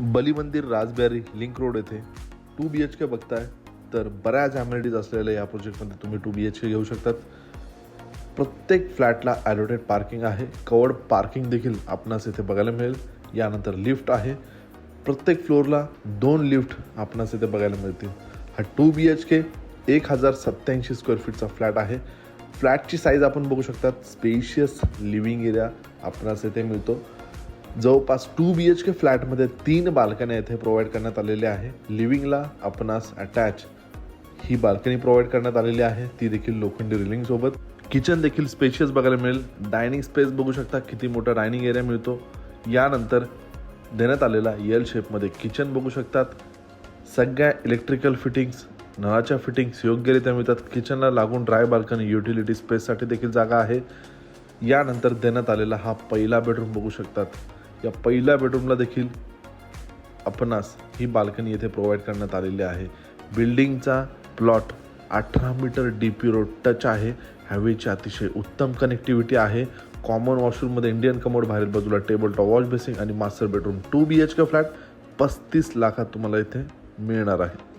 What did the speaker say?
बली मंदिर राजबेरी link road येथे टू बी एच के बघताय तर बऱ्याच ॲम्युनिटीज असलेल्या या प्रोजेक्टमध्ये तुम्ही टू बी एच के घेऊ शकतात. प्रत्येक फ्लॅटला ॲलोटेड पार्किंग आहे. कवर्ड पार्किंग देखील आपणास इथे बघायला मिळेल. यानंतर लिफ्ट आहे. प्रत्येक फ्लोअरला दोन लिफ्ट आपणास इथे बघायला मिळतील. हा टू बी एच के एक हजार सत्त्याऐंशी स्क्वेअर फीटचा फ्लॅट आहे. फ्लॅटची साईज आपण बघू शकतात. स्पेशियस लिव्हिंग एरिया आपणास इथे मिळतो. जवळपास टू बी एच के फ्लॅटमध्ये तीन बाल्कन्या येथे प्रोव्हाइड करण्यात आलेल्या आहे. लिव्हिंगला आपणास अटॅच ही बाल्कनी प्रोव्हाइड करण्यात आलेली आहे. ती देखील लोखंडी रिलिंग सोबत. किचन देखील स्पेशियस बघायला मिळेल. डायनिंग स्पेस बघू शकता. किती मोठा डायनिंग एरिया मिळतो. यानंतर देण्यात आलेला यल शेपमध्ये किचन बघू शकतात. सगळ्या इलेक्ट्रिकल फिटिंग्स नळाच्या फिटिंग्स योग्यरित्या मिळतात. किचनला लागून ड्राय बाल्कनी युटिलिटी स्पेससाठी देखील जागा आहे. यानंतर देण्यात आलेला हा पहिला बेडरूम बघू शकतात. या पहिल्या बेडरूमला देखील आपणास ही बाल्कनी येथे प्रोव्हाइड करण्यात आलेली आहे. बिल्डिंगचा प्लॉट अठरा meter D P road touch आहे. हॅवेची अतिशय उत्तम कनेक्टिव्हिटी आहे. कॉमन वॉशरूममध्ये इंडियन कमोड बाहेर बाजूला टेबल टॉप वॉश बेसिंग आणि master bedroom two B H K flat पस्तीस लाखात तुम्हाला इथे मिळणार आहे.